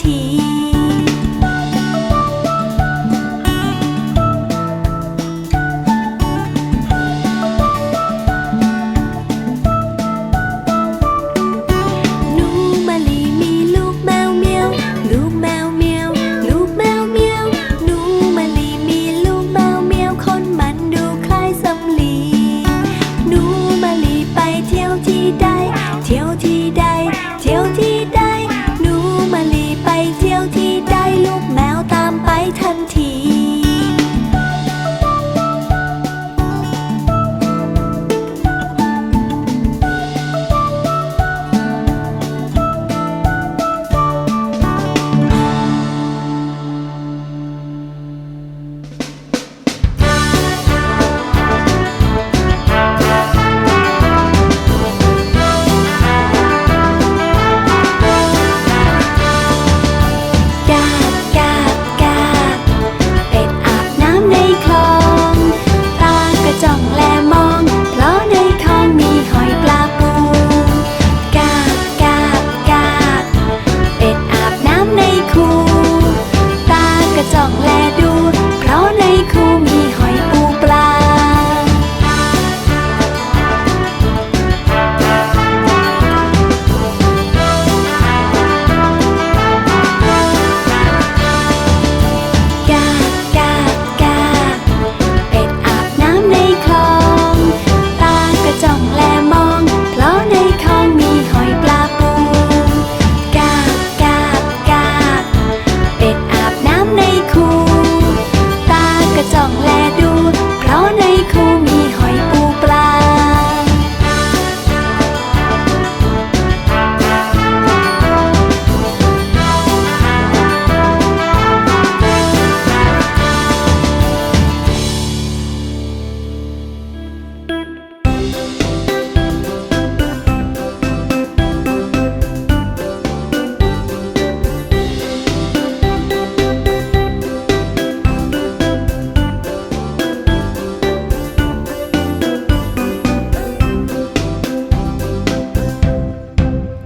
ที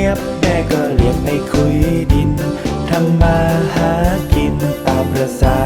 ียบแม่ก็เรียกไปคุยดินทำมาหากินตามประสา